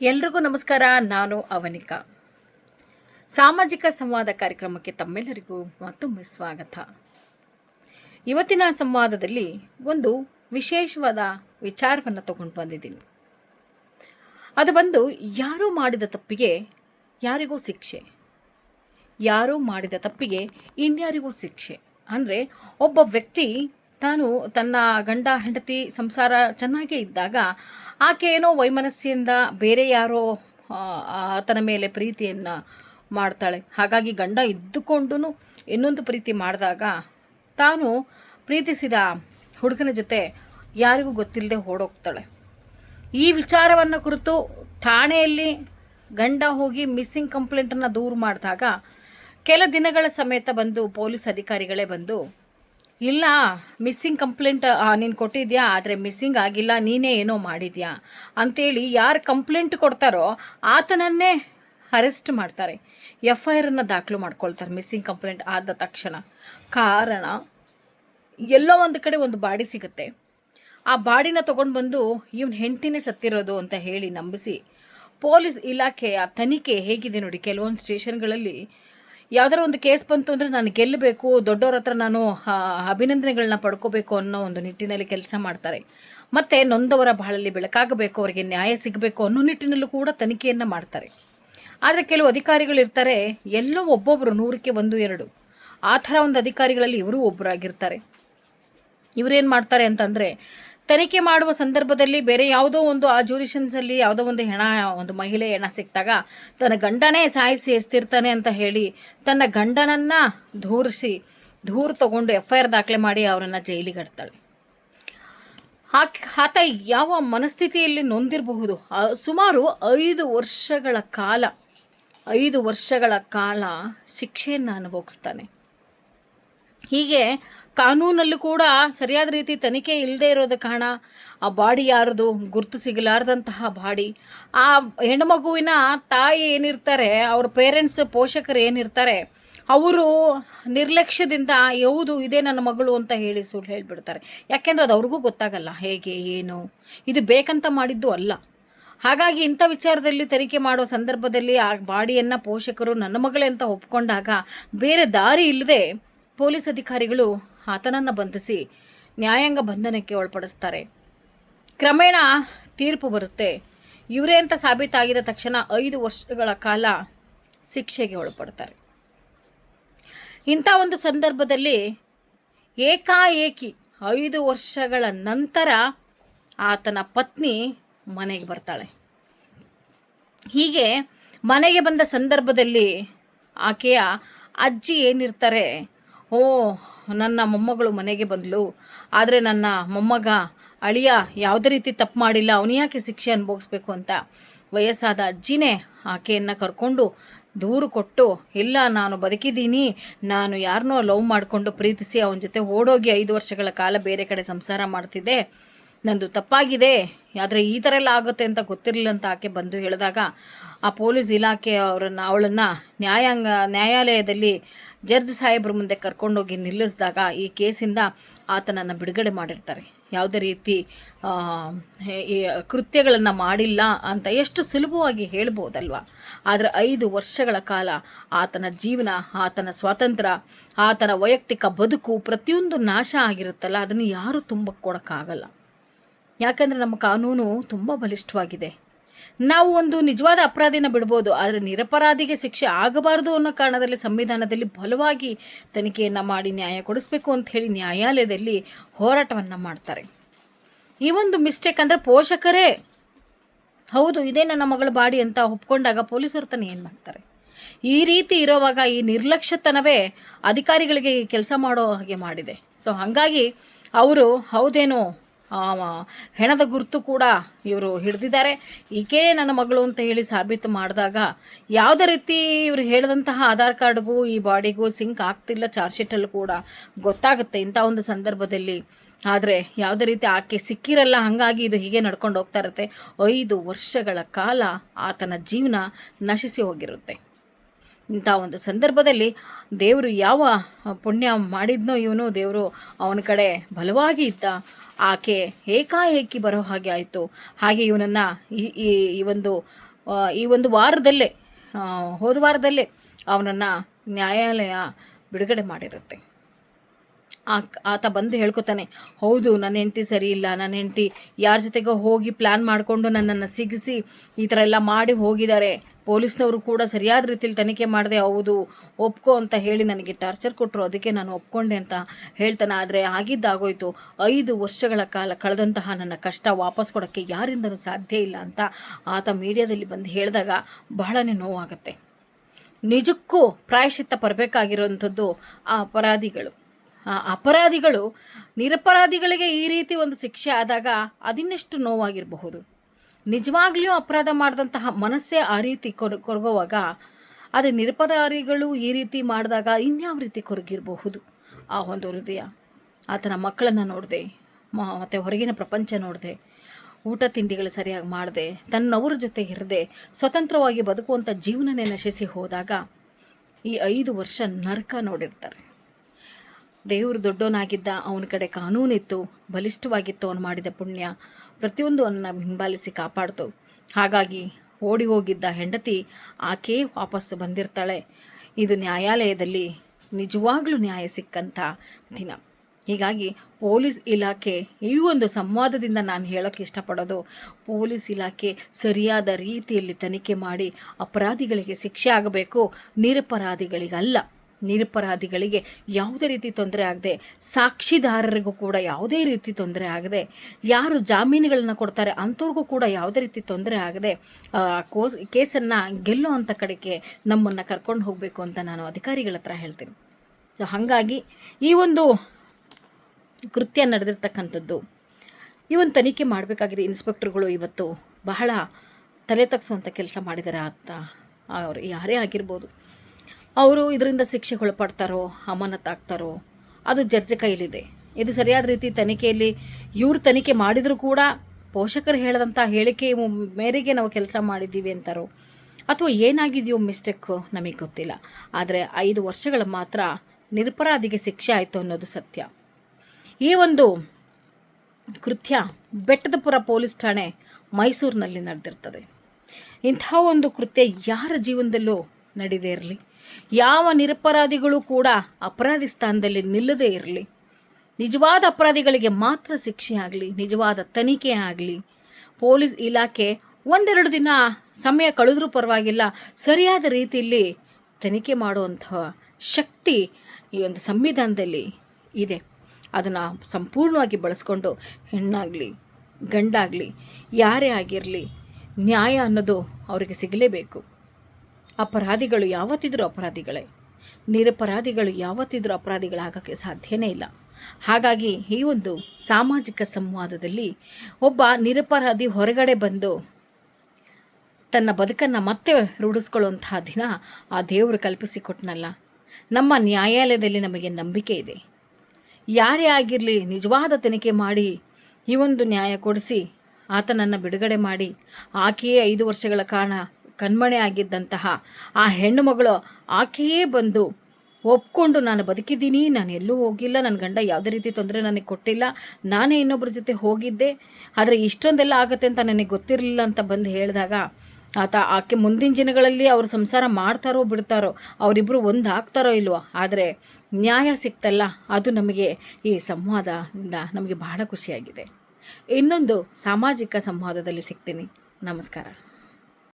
ಎಲ್ರಿಗೂ ನಮಸ್ಕಾರ. ನಾನು ಅವನಿಕಾ. ಸಾಮಾಜಿಕ ಸಂವಾದ ಕಾರ್ಯಕ್ರಮಕ್ಕೆ ತಮ್ಮೆಲ್ಲರಿಗೂ ಮತ್ತೊಮ್ಮೆ ಸ್ವಾಗತ. ಇವತ್ತಿನ ಸಂವಾದದಲ್ಲಿ ಒಂದು ವಿಶೇಷವಾದ ವಿಚಾರವನ್ನು ತಗೊಂಡು ಬಂದಿದ್ದೀನಿ. ಅದು ಬಂದು ಯಾರೂ ಮಾಡಿದ ತಪ್ಪಿಗೆ ಯಾರಿಗೂ ಶಿಕ್ಷೆ. ಯಾರೂ ಮಾಡಿದ ತಪ್ಪಿಗೆ ಇನ್ಯಾರಿಗೂ ಶಿಕ್ಷೆ. ಅಂದರೆ ಒಬ್ಬ ವ್ಯಕ್ತಿ ತಾನು ತನ್ನ ಗಂಡ ಹೆಂಡತಿ ಸಂಸಾರ ಚೆನ್ನಾಗೇ ಇದ್ದಾಗ ಆಕೆ ಏನೋ ವೈಮನಸ್ಸಿಯಿಂದ ಬೇರೆ ಯಾರೋ ಆತನ ಮೇಲೆ ಪ್ರೀತಿಯನ್ನು ಮಾಡ್ತಾಳೆ. ಹಾಗಾಗಿ ಗಂಡ ಇದ್ದುಕೊಂಡು ಇನ್ನೊಂದು ಪ್ರೀತಿ ಮಾಡಿದಾಗ ತಾನು ಪ್ರೀತಿಸಿದ ಹುಡುಗನ ಜೊತೆ ಯಾರಿಗೂ ಗೊತ್ತಿಲ್ಲದೆ ಓಡೋಗ್ತಾಳೆ. ಈ ವಿಚಾರವನ್ನು ಕುರಿತು ಠಾಣೆಯಲ್ಲಿ ಗಂಡ ಹೋಗಿ ಮಿಸ್ಸಿಂಗ್ ಕಂಪ್ಲೇಂಟನ್ನು ದೂರು ಮಾಡಿದಾಗ ಕೆಲ ದಿನಗಳ ಸಮೇತ ಬಂದು ಪೊಲೀಸ್ ಅಧಿಕಾರಿಗಳೇ ಬಂದು ಇಲ್ಲ ಮಿಸ್ಸಿಂಗ್ ಕಂಪ್ಲೇಂಟ್ ನೀನು ಕೊಟ್ಟಿದ್ಯಾ? ಆದರೆ ಮಿಸ್ಸಿಂಗ್ ಆಗಿಲ್ಲ, ನೀನೇ ಏನೋ ಮಾಡಿದ್ಯಾ? ಅಂತೇಳಿ ಯಾರು ಕಂಪ್ಲೇಂಟ್ ಕೊಡ್ತಾರೋ ಆತನನ್ನೇ ಅರೆಸ್ಟ್ ಮಾಡ್ತಾರೆ. ಎಫ್ ಐ ಆರನ್ನು ದಾಖಲು ಮಾಡ್ಕೊಳ್ತಾರೆ ಮಿಸ್ಸಿಂಗ್ ಕಂಪ್ಲೇಂಟ್ ಆದ ತಕ್ಷಣ. ಕಾರಣ, ಎಲ್ಲೋ ಒಂದು ಕಡೆ ಒಂದು ಬಾಡಿ ಸಿಗುತ್ತೆ. ಆ ಬಾಡಿನ ತೊಗೊಂಡು ಬಂದು ಇವನ್ ಹೆಂಡತಿನೇ ಸತ್ತಿರೋದು ಅಂತ ಹೇಳಿ ನಂಬಿಸಿ, ಪೊಲೀಸ್ ಇಲಾಖೆಯ ತನಿಖೆ ಹೇಗಿದೆ ನೋಡಿ, ಕೆಲವೊಂದು ಸ್ಟೇಷನ್ಗಳಲ್ಲಿ ಯಾವ್ದಾರ ಒಂದು ಕೇಸ್ ಬಂತು ಅಂದರೆ ನಾನು ಗೆಲ್ಲಬೇಕು, ದೊಡ್ಡವ್ರ ಹತ್ರ ನಾನು ಅಭಿನಂದನೆಗಳನ್ನ ಪಡ್ಕೋಬೇಕು ಅನ್ನೋ ಒಂದು ನಿಟ್ಟಿನಲ್ಲಿ ಕೆಲಸ ಮಾಡ್ತಾರೆ. ಮತ್ತು ನೊಂದವರ ಬಾಳಲ್ಲಿ ಬೆಳಕಾಗಬೇಕು, ಅವರಿಗೆ ನ್ಯಾಯ ಸಿಗಬೇಕು ಅನ್ನೋ ನಿಟ್ಟಿನಲ್ಲೂ ಕೂಡ ತನಿಖೆಯನ್ನು ಮಾಡ್ತಾರೆ. ಆದರೆ ಕೆಲವು ಅಧಿಕಾರಿಗಳು ಇರ್ತಾರೆ, ಎಲ್ಲೋ ಒಬ್ಬೊಬ್ಬರು ನೂರಕ್ಕೆ ಒಂದು, ಎರಡು. ಆ ಥರ ಒಂದು ಅಧಿಕಾರಿಗಳಲ್ಲಿ ಇವರು ಒಬ್ಬರಾಗಿರ್ತಾರೆ ಇವರೇನು ಮಾಡ್ತಾರೆ ಅಂತಂದರೆ ತನಿಖೆ ಮಾಡುವ ಸಂದರ್ಭದಲ್ಲಿ ಬೇರೆ ಯಾವುದೋ ಒಂದು ಆ ಜ್ಯೂರಿಷನ್ಸಲ್ಲಿ ಯಾವುದೋ ಒಂದು ಹೆಣ, ಒಂದು ಮಹಿಳೆ ಹೆಣ ಸಿಕ್ಕಿದಾಗ ತನ್ನ ಗಂಡನೇ ಸಾಯಿಸಿ ಎಸ್ತಿರ್ತಾನೆ ಅಂತ ಹೇಳಿ ತನ್ನ ಗಂಡನನ್ನು ದೂರಿಸಿ, ದೂರು ತಗೊಂಡು ಎಫ್ ಐ ಆರ್ ದಾಖಲೆ ಮಾಡಿ ಅವರನ್ನು ಜೈಲಿಗೆ ಇಡ್ತಾಳೆ ಹಾಕಿ ಆತ ಯಾವ ಮನಸ್ಥಿತಿಯಲ್ಲಿ ನೊಂದಿರಬಹುದು? ಸುಮಾರು ಐದು ವರ್ಷಗಳ ಕಾಲ, ಐದು ವರ್ಷಗಳ ಕಾಲ ಶಿಕ್ಷೆಯನ್ನು ಅನುಭವಿಸ್ತಾನೆ. ಹೀಗೆ ಕಾನೂನಲ್ಲೂ ಕೂಡ ಸರಿಯಾದ ರೀತಿ ತನಿಖೆ ಇಲ್ಲದೆ ಇರೋದ ಕಾರಣ. ಆ ಬಾಡಿ ಯಾರದು ಗುರ್ತು ಸಿಗಲಾರದಂತಹ ಬಾಡಿ. ಆ ಹೆಣ್ಮಗುವಿನ ತಾಯಿ ಏನಿರ್ತಾರೆ, ಅವ್ರ ಪೇರೆಂಟ್ಸ್ ಪೋಷಕರು ಏನಿರ್ತಾರೆ, ಅವರು ನಿರ್ಲಕ್ಷ್ಯದಿಂದ ಯಾವುದು ಇದೇ ನನ್ನ ಮಗಳು ಅಂತ ಹೇಳಿ ಸುಳ್ಳು ಹೇಳಿಬಿಡ್ತಾರೆ. ಯಾಕೆಂದ್ರೆ ಅದು ಅವ್ರಿಗೂ ಗೊತ್ತಾಗಲ್ಲ ಹೇಗೆ, ಏನು. ಇದು ಬೇಕಂತ ಮಾಡಿದ್ದು ಅಲ್ಲ. ಹಾಗಾಗಿ ಇಂಥ ವಿಚಾರದಲ್ಲಿ ತನಿಖೆ ಮಾಡುವ ಸಂದರ್ಭದಲ್ಲಿ ಆ ಬಾಡಿಯನ್ನು ಪೋಷಕರು ನನ್ನ ಮಗಳೇ ಅಂತ ಒಪ್ಕೊಂಡಾಗ ಬೇರೆ ದಾರಿ ಇಲ್ಲದೆ ಪೊಲೀಸ್ ಅಧಿಕಾರಿಗಳು ಆತನನ್ನು ಬಂಧಿಸಿ ನ್ಯಾಯಾಂಗ ಬಂಧನಕ್ಕೆ ಒಳಪಡಿಸ್ತಾರೆ. ಕ್ರಮೇಣ ತೀರ್ಪು ಬರುತ್ತೆ. ಇವರೇ ಅಂತ ಸಾಬೀತಾಗಿದ ತಕ್ಷಣ ಐದು ವರ್ಷಗಳ ಕಾಲ ಶಿಕ್ಷೆಗೆ ಒಳಪಡ್ತಾರೆ. ಇಂಥ ಒಂದು ಸಂದರ್ಭದಲ್ಲಿ ಏಕಾಏಕಿ ಐದು ವರ್ಷಗಳ ನಂತರ ಆತನ ಪತ್ನಿ ಮನೆಗೆ ಬರ್ತಾಳೆ. ಹೀಗೆ ಮನೆಗೆ ಬಂದ ಸಂದರ್ಭದಲ್ಲಿ ಆಕೆಯ ಅಜ್ಜಿ ಏನಿರ್ತಾರೆ ಓ ನನ್ನ ಮೊಮ್ಮಗಳು ಮನೆಗೆ ಬಂದಳು ಆದರೆ ನನ್ನ ಮೊಮ್ಮಗ ಅಳಿಯ ಯಾವುದೇ ರೀತಿ ತಪ್ಪು ಮಾಡಿಲ್ಲ. ಅವನು ಯಾಕೆ ಶಿಕ್ಷೆ ಅನುಭವಿಸ್ಬೇಕು ಅಂತ. ವಯಸ್ಸಾದ ಅಜ್ಜಿನೇ ಆಕೆಯನ್ನು ಕರ್ಕೊಂಡು ದೂರು ಕೊಟ್ಟು, ಇಲ್ಲ, ನಾನು ಬದುಕಿದ್ದೀನಿ. ನಾನು ಯಾರನ್ನೋ ಲವ್ ಮಾಡಿಕೊಂಡು ಪ್ರೀತಿಸಿ ಅವನ ಜೊತೆ ಓಡೋಗಿ ಐದು ವರ್ಷಗಳ ಕಾಲ ಬೇರೆ ಕಡೆ ಸಂಸಾರ ಮಾಡ್ತಿದ್ದೆ. ನಂದು ತಪ್ಪಾಗಿದೆ. ಆದರೆ ಈ ಥರ ಎಲ್ಲ ಆಗುತ್ತೆ ಅಂತ ಗೊತ್ತಿರಲಿಲ್ಲ ಅಂತ ಆಕೆ ಬಂದು ಹೇಳಿದಾಗ, ಆ ಪೊಲೀಸ್ ಇಲಾಖೆ ಅವರನ್ನು, ಅವಳನ್ನು ನ್ಯಾಯಾಂಗ, ನ್ಯಾಯಾಲಯದಲ್ಲಿ ಜಡ್ಜ್ ಸಾಹೇಬ್ರ ಮುಂದೆ ಕರ್ಕೊಂಡೋಗಿ ನಿಲ್ಲಿಸಿದಾಗ ಈ ಕೇಸಿಂದ ಆತನನ್ನು ಬಿಡುಗಡೆ ಮಾಡಿರ್ತಾರೆ. ಯಾವುದೇ ರೀತಿ ಕೃತ್ಯಗಳನ್ನು ಮಾಡಿಲ್ಲ ಅಂತ ಎಷ್ಟು ಸುಲಭವಾಗಿ ಹೇಳ್ಬೋದಲ್ವ? ಆದರೆ ಐದು ವರ್ಷಗಳ ಕಾಲ ಆತನ ಜೀವನ, ಆತನ ಸ್ವಾತಂತ್ರ್ಯ ಆತನ ವೈಯಕ್ತಿಕ ಬದುಕು ಪ್ರತಿಯೊಂದು ನಾಶ ಆಗಿರುತ್ತಲ್ಲ, ಅದನ್ನು ಯಾರೂ ತುಂಬಕ್ಕೆ ಕೊಡೋಕ್ಕಾಗಲ್ಲ. ಯಾಕಂದರೆ ನಮ್ಮ ಕಾನೂನು ತುಂಬ ಬಲಿಷ್ಠವಾಗಿದೆ. ನಾವು ಒಂದು ನಿಜವಾದ ಅಪರಾಧಿನ ಬಿಡ್ಬೋದು, ಆದರೆ ನಿರಪರಾಧಿಗೆ ಶಿಕ್ಷೆ ಆಗಬಾರದು ಅನ್ನೋ ಕಾರಣದಲ್ಲಿ ಸಂವಿಧಾನದಲ್ಲಿ ಬಲವಾಗಿ ತನಿಖೆಯನ್ನು ಮಾಡಿ ನ್ಯಾಯ ಕೊಡಿಸ್ಬೇಕು ಅಂತ ಹೇಳಿ ನ್ಯಾಯಾಲಯದಲ್ಲಿ ಹೋರಾಟವನ್ನು ಮಾಡ್ತಾರೆ. ಈ ಒಂದು ಮಿಸ್ಟೇಕ್ ಅಂದರೆ ಪೋಷಕರೇ. ಹೌದು, ಇದೇ ನನ್ನ ಮಗಳ ಬಾಡಿ ಅಂತ ಒಪ್ಕೊಂಡಾಗ ಪೊಲೀಸರು ತಾನೇ ಏನು ಮಾಡ್ತಾರೆ? ಈ ರೀತಿ ಇರೋವಾಗ ಈ ನಿರ್ಲಕ್ಷ್ಯತನವೇ ಅಧಿಕಾರಿಗಳಿಗೆ ಕೆಲಸ ಮಾಡೋ ಹಾಗೆ ಮಾಡಿದೆ. ಸೊ ಹಾಗಾಗಿ ಅವರು, ಹೌದೇನೋ ಹೆಣದ ಗುರುತು ಕೂಡ ಇವರು ಹಿಡಿದಿದ್ದಾರೆ. ಈಕೆ ನನ್ನ ಮಗಳು ಅಂತ ಹೇಳಿ ಸಾಬೀತು ಮಾಡಿದಾಗ ಯಾವುದೇ ರೀತಿ ಇವರು ಹೇಳಿದಂತಹ ಆಧಾರ್ ಕಾರ್ಡ್ಗೂ ಈ ಬಾಡಿಗೂ ಸಿಂಕ್ ಆಗ್ತಿಲ್ಲ, ಚಾರ್ಜ್ ಶೀಟಲ್ಲೂ ಕೂಡ ಗೊತ್ತಾಗುತ್ತೆ ಇಂಥ ಒಂದು ಸಂದರ್ಭದಲ್ಲಿ. ಆದರೆ ಯಾವುದೇ ರೀತಿ ಆಕೆ ಸಿಕ್ಕಿರಲ್ಲ, ಹಾಗಾಗಿ ಇದು ಹೀಗೆ ನಡ್ಕೊಂಡು ಹೋಗ್ತಾ ಇರುತ್ತೆ. ಐದು ವರ್ಷಗಳ ಕಾಲ ಆತನ ಜೀವನ ನಶಿಸಿ ಹೋಗಿರುತ್ತೆ. ಇಂಥ ಒಂದು ಸಂದರ್ಭದಲ್ಲಿ ದೇವರು ಯಾವ ಪುಣ್ಯ ಮಾಡಿದ್ನೋ ಇವನು ದೇವರು ಅವನ ಕಡೆ ಬಲವಾಗಿ ಇದ್ದ ಆಕೆ ಏಕಾಏಕಿ ಬರೋ ಹಾಗೆ ಆಯಿತು. ಹಾಗೆ ಇವನನ್ನು ಈ ಈ ಒಂದು ಈ ಒಂದು ವಾರದಲ್ಲೇ ಹೋದ ವಾರದಲ್ಲೇ ಅವನನ್ನು ನ್ಯಾಯಾಲಯ ಬಿಡುಗಡೆ ಮಾಡಿರುತ್ತೆ. ಆ- ಆತ ಬಂದು ಹೇಳ್ಕೊತಾನೆ, ಹೌದು, ನನ್ನ ಹೆಂಡತಿ ಸರಿ ಇಲ್ಲ. ನನ್ನ ಹೆಂಡತಿ ಯಾರ ಜೊತೆಗೋ ಹೋಗಿ ಪ್ಲ್ಯಾನ್ ಮಾಡಿಕೊಂಡು ನನ್ನನ್ನು ಸಿಗಿಸಿ ಈ ಥರ ಎಲ್ಲ ಮಾಡಿ ಹೋಗಿದ್ದಾರೆ. ಪೊಲೀಸ್ನವರು ಕೂಡ ಸರಿಯಾದ ರೀತಿಯಲ್ಲಿ ತನಿಖೆ ಮಾಡಿದೆ ಹೌದು, ಒಪ್ಕೋ ಅಂತ ಹೇಳಿ ನನಗೆ ಟಾರ್ಚರ್ ಕೊಟ್ಟರು ಅದಕ್ಕೆ ನಾನು ಒಪ್ಕೊಂಡೆ ಅಂತ ಹೇಳ್ತಾನೆ. ಆದರೆ ಆಗಿದ್ದಾಗೋಯ್ತು ಐದು ವರ್ಷಗಳ ಕಾಲ ಕಳೆದಂತಹ ನನ್ನ ಕಷ್ಟ ವಾಪಸ್ ಕೊಡೋಕ್ಕೆ ಯಾರಿಂದಲೂ ಸಾಧ್ಯ ಇಲ್ಲ ಅಂತ ಆತ ಮೀಡಿಯಾದಲ್ಲಿ ಬಂದು ಹೇಳಿದಾಗ ಬಹಳನೇ ನೋವಾಗುತ್ತೆ. ನಿಜಕ್ಕೂ ಪ್ರಾಯಶ್ಚಿತ್ತ ಬರಬೇಕಾಗಿರೋಂಥದ್ದು ಆ ಅಪರಾಧಿಗಳು. ಆ ಅಪರಾಧಿಗಳು, ನಿರಪರಾಧಿಗಳಿಗೆ ಈ ರೀತಿ ಒಂದು ಶಿಕ್ಷೆ ಆದಾಗ ಅದಿನ್ನೆಷ್ಟು ನೋವಾಗಿರಬಹುದು. ನಿಜವಾಗ್ಲೂ ಅಪರಾಧ ಮಾಡಿದಂತಹ ಮನಸ್ಸೇ ಆ ರೀತಿ ಕೊರ, ಕೊರಗುವಾಗ ಅದೇ ನಿರಪರಾಧಿಗಳು ಈ ರೀತಿ ಮಾಡಿದಾಗ ಇನ್ಯಾವ ರೀತಿ ಕೊರಗಿರಬಹುದು? ಆ ಒಂದು ಹೃದಯ. ಆತನ ಮಕ್ಕಳನ್ನು ನೋಡಿದೆ ಮತ್ತು ಹೊರಗಿನ ಪ್ರಪಂಚ ನೋಡಿದೆ, ಊಟ ತಿಂಡಿಗಳು ಸರಿಯಾಗಿ ಮಾಡದೆ, ತನ್ನವರ ಜೊತೆ ಇರದೆ, ಸ್ವತಂತ್ರವಾಗಿ ಬದುಕುವಂಥ ಜೀವನನೇ ನಶಿಸಿ ಹೋದಾಗ ಈ ಐದು ವರ್ಷ ನರಕ ನೋಡಿರ್ತಾರೆ. ದೇವರು ದೊಡ್ಡವನಾಗಿದ್ದ ಅವನ ಕಡೆ ಕಾನೂನಿತ್ತು, ಬಲಿಷ್ಠವಾಗಿತ್ತು, ಅವನು ಮಾಡಿದ ಪುಣ್ಯ ಪ್ರತಿಯೊಂದು ಹಿಂಬಾಲಿಸಿ ಕಾಪಾಡ್ತು. ಹಾಗಾಗಿ ಓಡಿ ಹೋಗಿದ್ದ ಹೆಂಡತಿ ಆಕೆ ವಾಪಸ್ಸು ಬಂದಿರ್ತಾಳೆ. ಇದು ನ್ಯಾಯಾಲಯದಲ್ಲಿ ನಿಜವಾಗ್ಲೂ ನ್ಯಾಯ ಸಿಕ್ಕಂಥ ದಿನ. ಹೀಗಾಗಿ ಪೊಲೀಸ್ ಇಲಾಖೆ ಈ ಒಂದು ಸಂವಾದದಿಂದ ನಾನು ಹೇಳೋಕ್ಕೆ ಇಷ್ಟಪಡೋದು, ಪೊಲೀಸ್ ಇಲಾಖೆ ಸರಿಯಾದ ರೀತಿಯಲ್ಲಿ ತನಿಖೆ ಮಾಡಿ ಅಪರಾಧಿಗಳಿಗೆ ಶಿಕ್ಷೆ ಆಗಬೇಕು, ನಿರಪರಾಧಿಗಳಿಗಲ್ಲ. ನಿರಪರಾಧಿಗಳಿಗೆ ಯಾವುದೇ ರೀತಿ ತೊಂದರೆ ಆಗದೆ, ಸಾಕ್ಷಿದಾರರಿಗೂ ಕೂಡ ಯಾವುದೇ ರೀತಿ ತೊಂದರೆ ಆಗದೆ, ಯಾರು ಜಾಮೀನುಗಳನ್ನು ಕೊಡ್ತಾರೆ ಅಂಥವ್ರಿಗೂ ಕೂಡ ಯಾವುದೇ ರೀತಿ ತೊಂದರೆ ಆಗದೆ ಕೋಸ್, ಕೇಸನ್ನು ಗೆಲ್ಲೋ ಅಂಥ ಕಡೆಗೆ ನಮ್ಮನ್ನು ಕರ್ಕೊಂಡು ಹೋಗಬೇಕು ಅಂತ ನಾನು ಅಧಿಕಾರಿಗಳ ಹತ್ರ ಹೇಳ್ತೀನಿ. ಸೊ ಹಾಗಾಗಿ ಈ ಒಂದು ಕೃತ್ಯ ನಡೆದಿರ್ತಕ್ಕಂಥದ್ದು, ಈ ಒಂದು ತನಿಖೆ ಮಾಡಬೇಕಾಗಿದೆ. ಇನ್ಸ್ಪೆಕ್ಟರ್ಗಳು ಇವತ್ತು ಬಹಳ ತಲೆ ತಗ್ಸುವಂಥ ಕೆಲಸ ಮಾಡಿದ್ದಾರೆ ಅಂತ ಅವರು ಯಾರೇ ಆಗಿರ್ಬೋದು. ಅವರು ಇದರಿಂದ ಶಿಕ್ಷೆಗೊಳಪಡ್ತಾರೋ ಅಮಾನತಾಗ್ತಾರೋ, ಅದು ಜರ್ಜೆ ಕೈಲಿದೆ ಇದು ಸರಿಯಾದ ರೀತಿ ತನಿಖೆಯಲ್ಲಿ ಇವ್ರು ತನಿಖೆ ಮಾಡಿದರೂ ಕೂಡ ಪೋಷಕರು ಹೇಳಿದಂಥ ಹೇಳಿಕೆ ಮೇರೆಗೆ ನಾವು ಕೆಲಸ ಮಾಡಿದ್ದೀವಿ ಅಂತಾರೋ, ಅಥವಾ ಏನಾಗಿದೆಯೋ ಮಿಸ್ಟೇಕ್ ನಮಗೆ ಗೊತ್ತಿಲ್ಲ. ಆದರೆ ಐದು ವರ್ಷಗಳ ಮಾತ್ರ ನಿರಪರಾಧಿಗೆ ಶಿಕ್ಷೆ ಆಯಿತು ಅನ್ನೋದು ಸತ್ಯ. ಈ ಒಂದು ಕೃತ್ಯ ಬೆಟ್ಟದಪುರ ಪೊಲೀಸ್ ಠಾಣೆ ಮೈಸೂರಿನಲ್ಲಿ ನಡೆದಿರ್ತದೆ. ಇಂಥ ಒಂದು ಕೃತ್ಯ ಯಾರ ಜೀವನದಲ್ಲೂ ನಡೀದೇ ಇರಲಿ? ಯಾವ ನಿರಪರಾಧಿಗಳು ಕೂಡ ಅಪರಾಧಿ ಸ್ಥಾನದಲ್ಲಿ ನಿಲ್ಲದೇ ಇರಲಿ. ನಿಜವಾದ ಅಪರಾಧಿಗಳಿಗೆ ಮಾತ್ರ ಶಿಕ್ಷೆ ಆಗಲಿ, ನಿಜವಾದ ತನಿಖೆ ಆಗಲಿ. ಪೊಲೀಸ್ ಇಲಾಖೆ ಒಂದೆರಡು ದಿನ ಸಮಯ ಕಳೆದರೂ ಪರವಾಗಿಲ್ಲ, ಸರಿಯಾದ ರೀತಿಯಲ್ಲಿ ತನಿಖೆ ಮಾಡುವಂತಹ ಶಕ್ತಿ ಈ ಒಂದು ಸಂವಿಧಾನದಲ್ಲಿ ಇದೆ. ಅದನ್ನು ಸಂಪೂರ್ಣವಾಗಿ ಬಳಸ್ಕೊಂಡು ಹೆಣ್ಣಾಗಲಿ, ಗಂಡಾಗಲಿ, ಯಾರೇ ಆಗಿರಲಿ ನ್ಯಾಯ ಅನ್ನೋದು ಅವರಿಗೆ ಸಿಗಲೇಬೇಕು. ಅಪರಾಧಿಗಳು ಯಾವತ್ತಿದ್ರೂ ಅಪರಾಧಿಗಳೇ. ನಿರಪರಾಧಿಗಳು ಯಾವತ್ತಿದ್ರೂ ಅಪರಾಧಿಗಳಾಗೋಕ್ಕೆ ಸಾಧ್ಯನೇ ಇಲ್ಲ. ಹಾಗಾಗಿ ಈ ಒಂದು ಸಾಮಾಜಿಕ ಸಂವಾದದಲ್ಲಿ ಒಬ್ಬ ನಿರಪರಾಧಿ ಹೊರಗಡೆ ಬಂದು ತನ್ನ ಬದುಕನ್ನು ಮತ್ತೆ ರೂಢಿಸ್ಕೊಳ್ಳುವಂತಹ ದಿನ ಆ ದೇವರು ಕಲ್ಪಿಸಿಕೊಟ್ನಲ್ಲ. ನಮ್ಮ ನ್ಯಾಯಾಲಯದಲ್ಲಿ ನಮಗೆ ನಂಬಿಕೆ ಇದೆ. ಯಾರೇ ಆಗಿರಲಿ ನಿಜವಾದ ತನಿಖೆ ಮಾಡಿ ಈ ಒಂದು ನ್ಯಾಯ ಕೊಡಿಸಿ ಆತನನ್ನು ಬಿಡುಗಡೆ ಮಾಡಿ, ಆಕೆಯೇ ಐದು ವರ್ಷಗಳ ಕಾರಣ ಕಣ್ಮಣೆ ಆಗಿದ್ದಂತಹ ಆ ಹೆಣ್ಣು ಮಗಳು ಆಕೆಯೇ ಬಂದು ಒಪ್ಕೊಂಡು ನಾನು ಬದುಕಿದ್ದೀನಿ, ನಾನು ಎಲ್ಲೂ ಹೋಗಿಲ್ಲ, ನನ್ನ ಗಂಡ ಯಾವುದೇ ರೀತಿ ತೊಂದರೆ ನನಗೆ ಕೊಟ್ಟಿಲ್ಲ, ನಾನೇ ಇನ್ನೊಬ್ಬರ ಜೊತೆ ಹೋಗಿದ್ದೆ, ಆದರೆ ಇಷ್ಟೊಂದೆಲ್ಲ ಆಗುತ್ತೆ ಅಂತ ನನಗೆ ಗೊತ್ತಿರಲಿಲ್ಲ ಅಂತ ಬಂದು ಹೇಳಿದಾಗ ಆತ ಆಕೆ ಮುಂದಿನ ದಿನಗಳಲ್ಲಿ ಅವರು ಸಂಸಾರ ಮಾಡ್ತಾರೋ ಬಿಡ್ತಾರೋ ಅವರಿಬ್ಬರು ಒಂದು ಆಗ್ತಾರೋ ಇಲ್ವೋ, ಆದರೆ ನ್ಯಾಯ ಸಿಕ್ತಲ್ಲ, ಅದು ನಮಗೆ ಈ ಸಂವಾದದಿಂದ ನಮಗೆ ಬಹಳ ಖುಷಿಯಾಗಿದೆ. ಇನ್ನೊಂದು ಸಾಮಾಜಿಕ ಸಂವಾದದಲ್ಲಿ ಸಿಗ್ತೀನಿ. ನಮಸ್ಕಾರ.